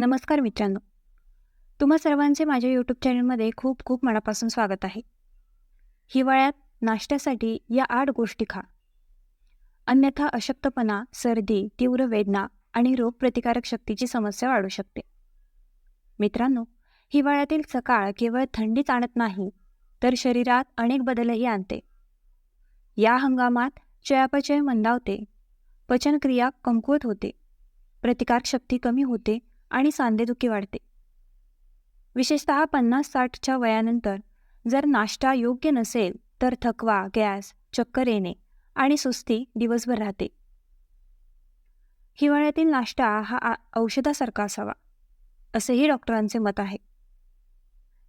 नमस्कार मित्रांनो. तुम्हा सर्वांचे माझ्या यूट्यूब चॅनलमध्ये खूप खूप मनापासून स्वागत आहे. हिवाळ्यात नाश्त्यासाठी या आठ गोष्टी खा. अन्यथा अशक्तपणा सर्दी तीव्र वेदना आणि रोगप्रतिकारक शक्तीची समस्या वाढू शकते. मित्रांनो हिवाळ्यातील सकाळ केवळ थंडीच आणत नाही तर शरीरात अनेक बदलही आणते. या हंगामात चयापचय मंदावते पचनक्रिया कमकुवत होते प्रतिकारशक्ती कमी होते आणि सांधेदुखी वाढते. विशेषत पन्नास साठच्या वयानंतर जर नाश्ता योग्य नसेल तर थकवा गॅस चक्कर येणे आणि सुस्ती दिवसभर राहते. हिवाळ्यातील नाश्ता हा औषधासारखा असावा असेही डॉक्टरांचे मत आहे.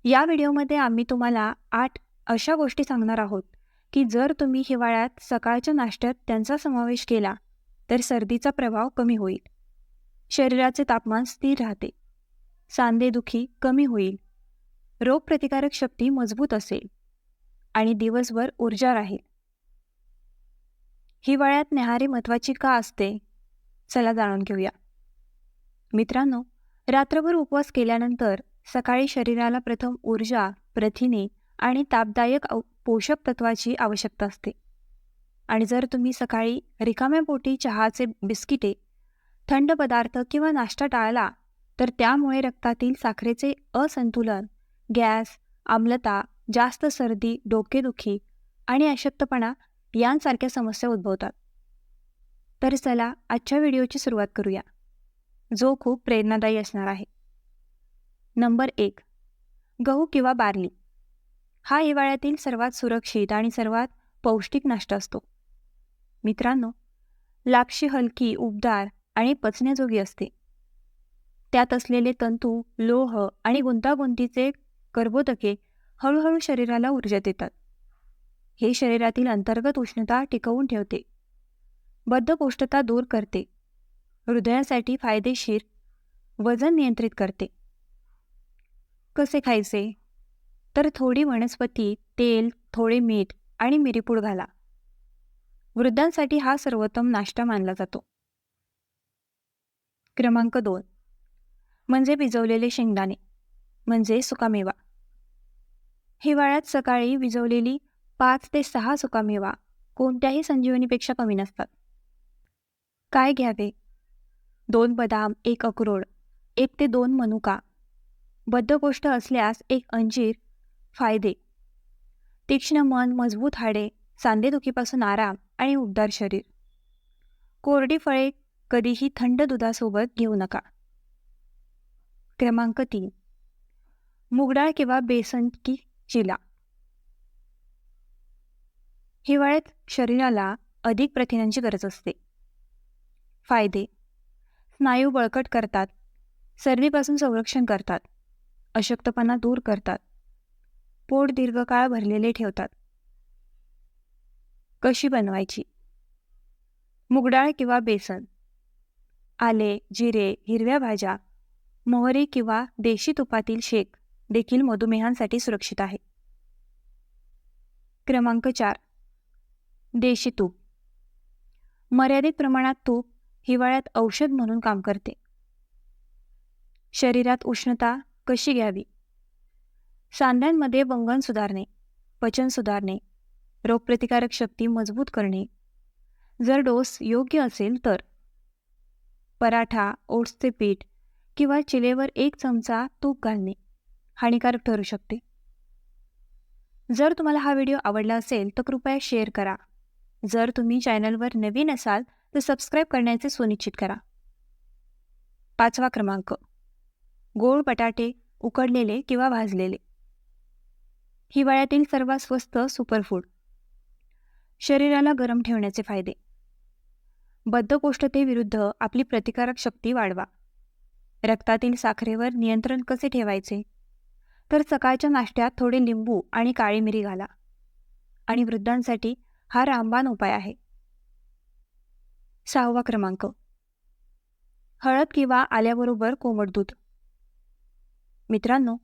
या व्हिडिओमध्ये आम्ही तुम्हाला आठ अशा गोष्टी सांगणार आहोत की जर तुम्ही हिवाळ्यात सकाळच्या नाश्त्यात त्यांचा समावेश केला तर सर्दीचा प्रभाव कमी होईल. शरीराचे तापमान स्थिर राहते. सांधेदुखी कमी होईल. रोगप्रतिकारक शक्ती मजबूत असेल. आणि दिवसभर ऊर्जा राहील. हिवाळ्यात न्याहारी महत्त्वाची का असते? चला जाणून घेऊया. मित्रांनो रात्रभर उपवास केल्यानंतर सकाळी शरीराला प्रथम ऊर्जा प्रथिने आणि तापदायक पोषक तत्वाची आवश्यकता असते. आणि जर तुम्ही सकाळी रिकाम्या पोटी चहाचे बिस्किटे थंड पदार्थ किंवा नाश्ता टाळला तर त्यामुळे रक्तातील साखरेचे असंतुलन गॅस आम्लता जास्त सर्दी डोकेदुखी आणि अशक्तपणा यांसारख्या समस्या उद्भवतात. तर चला आजच्या व्हिडिओची सुरुवात करूया. जो खूप प्रेरणादायी असणार आहे. नंबर एक. गहू किंवा बार्ली. हा हिवाळ्यातील सर्वात सुरक्षित आणि सर्वात पौष्टिक नाश्ता असतो. मित्रांनो लापशी हलकी उबदार आणि पचण्याजोगी असते. त्यात असलेले तंतू लोह आणि गुंतागुंतीचे कर्बोदके हळूहळू शरीराला ऊर्जा देतात. हे शरीरातील अंतर्गत उष्णता टिकवून ठेवते. बद्धकोष्ठता दूर करते. हृदयासाठी फायदेशीर. वजन नियंत्रित करते. कसे खायचे? तर थोडी वनस्पती तेल थोडे मीठ आणि मिरीपूड घाला. वृद्धांसाठी हा सर्वोत्तम नाश्ता मानला जातो. क्रमांक दोन. म्हणजे भिजवलेले शेंगदाणे. म्हणजे सुकामेवा. हिवाळ्यात सकाळी विजवलेली पाच ते सहा सुकामेवा कोणत्याही संजीवनीपेक्षा कमी नसतात. काय घ्यावे? दोन बदाम एक अक्रोड एक ते दोन मनुका. बद्ध गोष्ट असल्यास एक अंजीर फायदे. तीक्ष्ण मन मजबूत हाडे सांधेदुखीपासून आराम आणि उबदार शरीर. कोरडी फळे कधीही थंड दुधासोबत घेऊ नका. क्रमांक तीन. मुगडाळ किंवा बेसन की चिला. हिवाळ्यात शरीराला अधिक प्रथिनांची गरज असते. फायदे. स्नायू बळकट करतात. सर्दीपासून संरक्षण करतात. अशक्तपणा दूर करतात. पोट दीर्घकाळ भरलेले ठेवतात. कशी बनवायची? मुगडाळ किंवा बेसन. आले जिरे हिरव्या भाज्या मोहरी किंवा देशी तुपातील शेक देखील मधुमेहांसाठी सुरक्षित आहे. क्रमांक चार. देशी तूप. मर्यादित प्रमाणात तूप हिवाळ्यात औषध म्हणून काम करते. शरीरात उष्णता कशी घ्यावी? सांध्यांमध्ये वंगण सुधारणे पचन सुधारणे रोगप्रतिकारक शक्ती मजबूत करणे. जर डोस योग्य असेल तर पराठा ओट्सचे पीठ किंवा चिलेवर एक चमचा तूप घालणे हानिकारक ठरू शकते. जर तुम्हाला हा व्हिडिओ आवडला असेल तर कृपया शेअर करा. जर तुम्ही चॅनलवर नवीन असाल तर सबस्क्राईब करण्याचे सुनिश्चित करा. पाचवा क्रमांक. गोड बटाटे उकडलेले किंवा भाजलेले. हिवाळ्यातील सर्वात स्वस्त सुपरफूड. शरीराला गरम ठेवण्याचे फायदे. बद्धकोष्ठतेविरुद्ध आपली प्रतिकारक शक्ती वाढवा. रक्तातील साखरेवर नियंत्रण कसे ठेवायचे? तर सकाळच्या नाश्त्यात थोडे लिंबू आणि काळी मिरी घाला. आणि वृद्धांसाठी हा रामबाण उपाय आहे. सहावा क्रमांक. हळद किंवा आल्याबरोबर कोमट दूध. मित्रांनो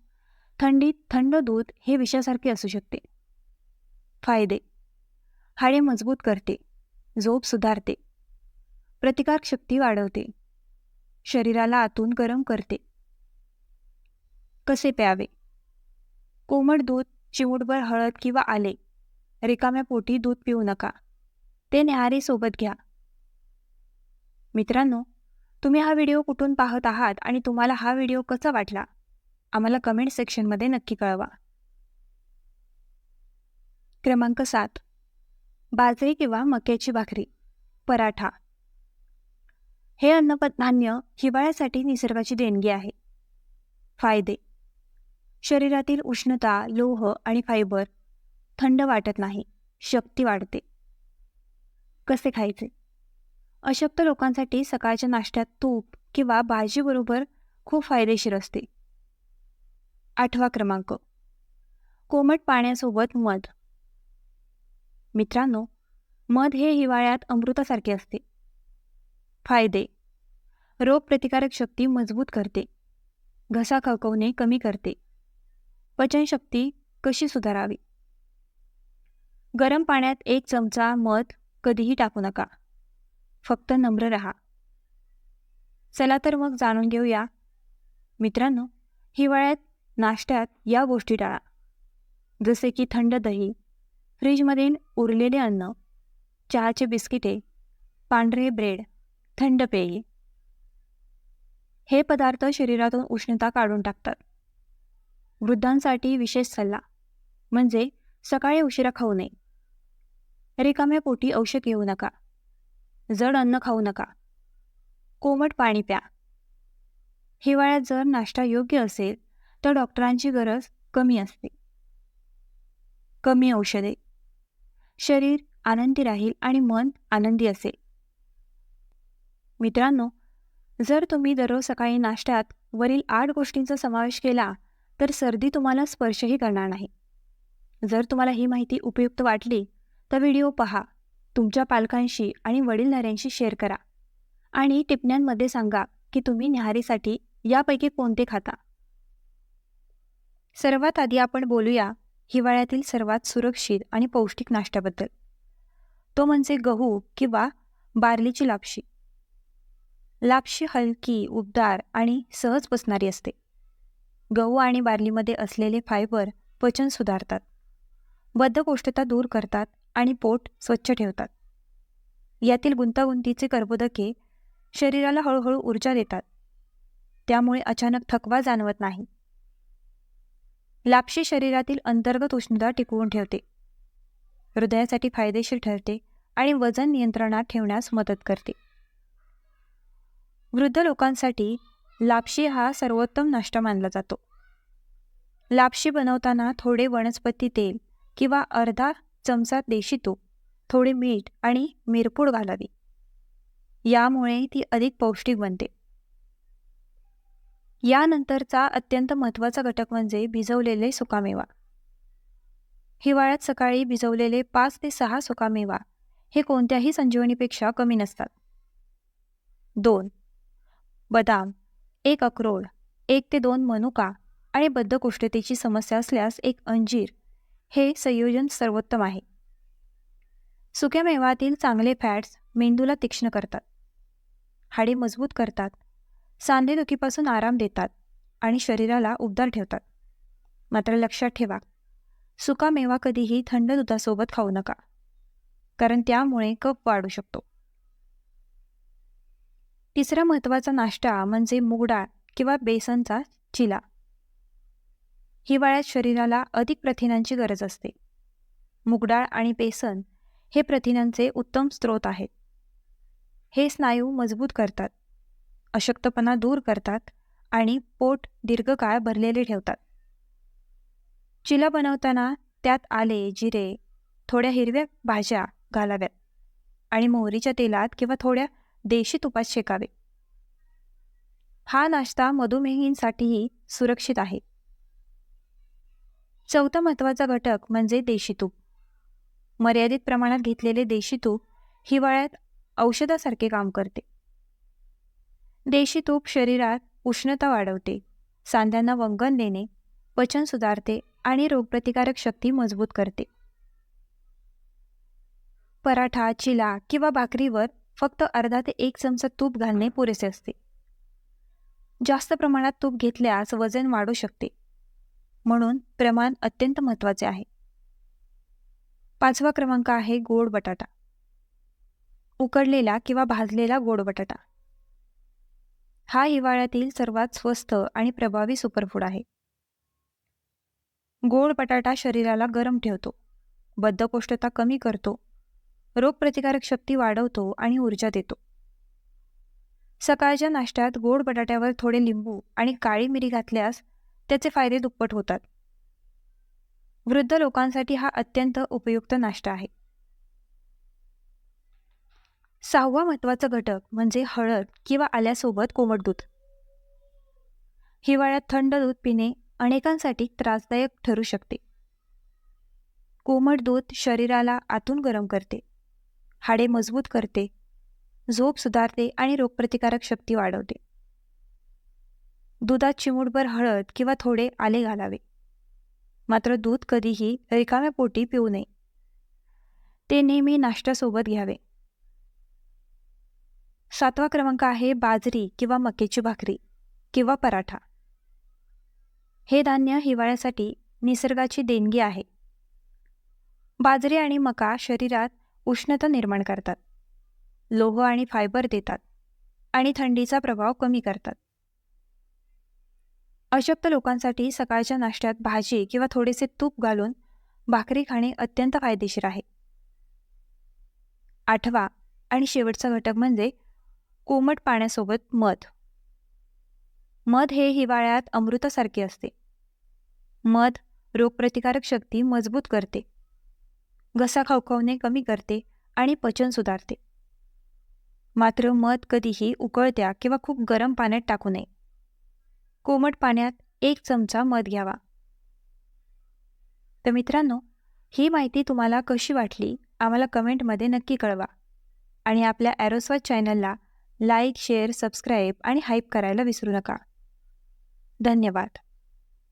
थंडीत थंड दूध हे विषासारखे असू शकते. फायदे. हाडे मजबूत करते. झोप सुधारते. प्रतिकारशक्ती वाढवते. शरीराला आतून गरम करते. कसे प्यावे? कोमट दूध चिमूटभर हळद किंवा आले. रिकाम्या पोटी दूध पिऊ नका. ते न्याहारी सोबत घ्या. मित्रांनो तुम्ही हा व्हिडिओ कुठून पाहत आहात आणि तुम्हाला हा व्हिडिओ कसा वाटला? आम्हाला कमेंट सेक्शनमध्ये नक्की कळवा. क्रमांक सात. बाजरी किंवा मक्याची भाकरी. पराठा. हे अन्नधान्य हिवाळ्यासाठी निसर्गाची देणगी आहे. फायदे. शरीरातील उष्णता लोह आणि फायबर थंड वाटत नाही शक्ती वाढते. कसे खायचे? अशक्त लोकांसाठी सकाळच्या नाश्त्यात तूप किंवा भाजीबरोबर खूप फायदेशीर असते. आठवा क्रमांक. कोमट पाण्यासोबत मध. मित्रांनो मध हे हिवाळ्यात अमृतासारखे असते. फायदे. रोगप्रतिकारक शक्ती मजबूत करते. घसा खवखवणे कमी करते. पचनशक्ती कशी सुधारावी? गरम पाण्यात एक चमचा मध कधीही टाकू नका. फक्त नम्र रहा. चला तर मग जाणून घेऊया. मित्रांनो हिवाळ्यात नाश्त्यात या गोष्टी टाळा. जसे की थंड दही फ्रीजमधील उरलेले अन्न चहाचे बिस्किटे पांढरे ब्रेड. थंड पेये. हे पदार्थ शरीरातून उष्णता काढून टाकतात. वृद्धांसाठी विशेष सल्ला म्हणजे सकाळी उशिरा खाऊ नये. रिकाम्या पोटी औषध घेऊ नका. जड अन्न खाऊ नका. कोमट पाणी प्या. हिवाळ्यात जर नाश्ता योग्य असेल तर डॉक्टरांची गरज कमी असते. कमी औषधे. शरीर आनंदी राहील आणि मन आनंदी असेल. मित्रांनो जर तुम्ही दररोज सकाळी नाश्त्यात वरील आठ गोष्टींचा समावेश केला तर सर्दी तुम्हाला स्पर्शही करणार नाही. जर तुम्हाला ही माहिती उपयुक्त वाटली तर व्हिडिओ पहा तुमच्या पालकांशी आणि वडीलधाऱ्यांशी शेअर करा. आणि टिपण्यांमध्ये सांगा की तुम्ही न्याहारीसाठी यापैकी कोणते खाता? सर्वात आधी आपण बोलूया हिवाळ्यातील सर्वात सुरक्षित आणि पौष्टिक नाश्त्याबद्दल. तो म्हणजे गहू किंवा बार्लीची लापशी. लापशी हलकी उबदार आणि सहज बसणारी असते. गहू आणि बार्लीमध्ये असलेले फायबर पचन सुधारतात. बद्धकोष्ठता दूर करतात आणि पोट स्वच्छ ठेवतात. यातील गुंतागुंतीचे कर्बोदके शरीराला हळूहळू ऊर्जा देतात. त्यामुळे अचानक थकवा जाणवत नाही. लापशी शरीरातील अंतर्गत उष्णता टिकवून ठेवते. हृदयासाठी फायदेशीर ठरते आणि वजन नियंत्रणात ठेवण्यास मदत करते. वृद्ध लोकांसाठी लापशी हा सर्वोत्तम नाश्ता मानला जातो. लापशी बनवताना थोडे वनस्पती तेल किंवा अर्धा चमचा देशी तूप थोडे मीठ आणि मिरपूड घालावी. यामुळे ती अधिक पौष्टिक बनते. यानंतरचा अत्यंत महत्त्वाचा घटक म्हणजे भिजवलेले सुकामेवा. हिवाळ्यात सकाळी भिजवलेले पाच ते सहा सुकामेवा हे कोणत्याही संजीवनीपेक्षा कमी नसतात. दोन बदाम एक अक्रोड एक ते दोन मनुका आणि बद्धकोष्ठतेची समस्या असल्यास एक अंजीर. हे संयोजन सर्वोत्तम आहे. सुक्या मेवातील चांगले फॅट्स मेंदूला तीक्ष्ण करतात. हाडे मजबूत करतात. सांधेदुखीपासून आराम देतात आणि शरीराला उबदार ठेवतात. मात्र लक्षात ठेवा सुका मेवा कधीही थंड दुधासोबत खाऊ नका कारण त्यामुळे कप वाढू शकतो. तिसरा महत्त्वाचा नाश्ता म्हणजे मुगडाळ किंवा बेसनचा चिला. हिवाळ्यात शरीराला अधिक प्रथिनांची गरज असते. मुगडाळ आणि बेसन हे प्रथिनांचे उत्तम स्रोत आहेत. हे स्नायू मजबूत करतात अशक्तपणा दूर करतात आणि पोट दीर्घकाळ भरलेले ठेवतात. चिला बनवताना त्यात आले जिरे थोड्या हिरव्या भाज्या घालाव्यात आणि मोहरीच्या तेलात किंवा थोड्या देशी तुपात शेकावे. हा नाश्ता मधुमेहींसाठीही सुरक्षित आहे. चौथा महत्त्वाचा घटक म्हणजे देशी तूप. मर्यादित प्रमाणात घेतलेले देशी तूप हिवाळ्यात औषधासारखे काम करते. देशी तूप शरीरात उष्णता वाढवते सांध्यांना वंगण देणे पचन सुधारते आणि रोगप्रतिकारक शक्ती मजबूत करते. पराठा चिला किंवा भाकरीवर फक्त अर्धा ते एक चमचा तूप घालणे पुरेसे असते. जास्त प्रमाणात तूप घेतल्यास वजन वाढू शकते. म्हणून प्रमाण अत्यंत महत्त्वाचे आहे. पाचवा क्रमांक आहे गोड बटाटा. उकडलेला किंवा भाजलेला गोड बटाटा. हा हिवाळ्यातील सर्वात स्वस्त आणि प्रभावी सुपरफूड आहे. गोड बटाटा शरीराला गरम ठेवतो. बद्धकोष्ठता कमी करतो. रोगप्रतिकारक शक्ती वाढवतो आणि ऊर्जा देतो. सकाळच्या नाश्त्यात गोड बटाट्यावर थोडे लिंबू आणि काळी मिरी घातल्यास त्याचे फायदे दुप्पट होतात. वृद्ध लोकांसाठी हा अत्यंत उपयुक्त नाश्ता आहे. सहावा महत्त्वाचा घटक म्हणजे हळद किंवा आल्यासोबत कोमट दूध. हिवाळ्यात थंड दूध पिणे अनेकांसाठी त्रासदायक ठरू शकते. कोमट दूध शरीराला आतून गरम करते. हाडे मजबूत करते झोप सुधारते आणि रोगप्रतिकारक शक्ती वाढवते. दुधात चिमूटभर हळद किंवा थोडे आले घालावे. मात्र दूध कधीही रिकाम्या पोटी पिऊ नये. ते नेहमी नाश्त्यासोबत घ्यावे. सातवा क्रमांक आहे बाजरी किंवा मकेची भाकरी किंवा पराठा. हे धान्य हिवाळ्यासाठी निसर्गाची देणगी आहे. बाजरी आणि मका शरीरात उष्णता निर्माण करतात. लोह आणि फायबर देतात आणि थंडीचा प्रभाव कमी करतात. अशक्त लोकांसाठी सकाळच्या नाश्त्यात भाजी किंवा थोडेसे तूप घालून भाकरी खाणे अत्यंत फायदेशीर आहे. आठवा आणि शेवटचा घटक म्हणजे कोमट पाण्यासोबत मध. मध हे हिवाळ्यात अमृतासारखे असते. मध रोगप्रतिकारक शक्ती मजबूत करते. घसा खवखवणे कमी करते आणि पचन सुधारते. मात्र मध कधीही उकळत्या किंवा खूप गरम पाण्यात टाकू नये. कोमट पाण्यात एक चमचा मध घ्यावा. तर मित्रांनो ही माहिती तुम्हाला कशी वाटली आम्हाला कमेंटमध्ये नक्की कळवा. आणि आपल्या ॲरोस्वाद चॅनलला लाईक शेअर सबस्क्राईब आणि हाईप करायला विसरू नका. धन्यवाद.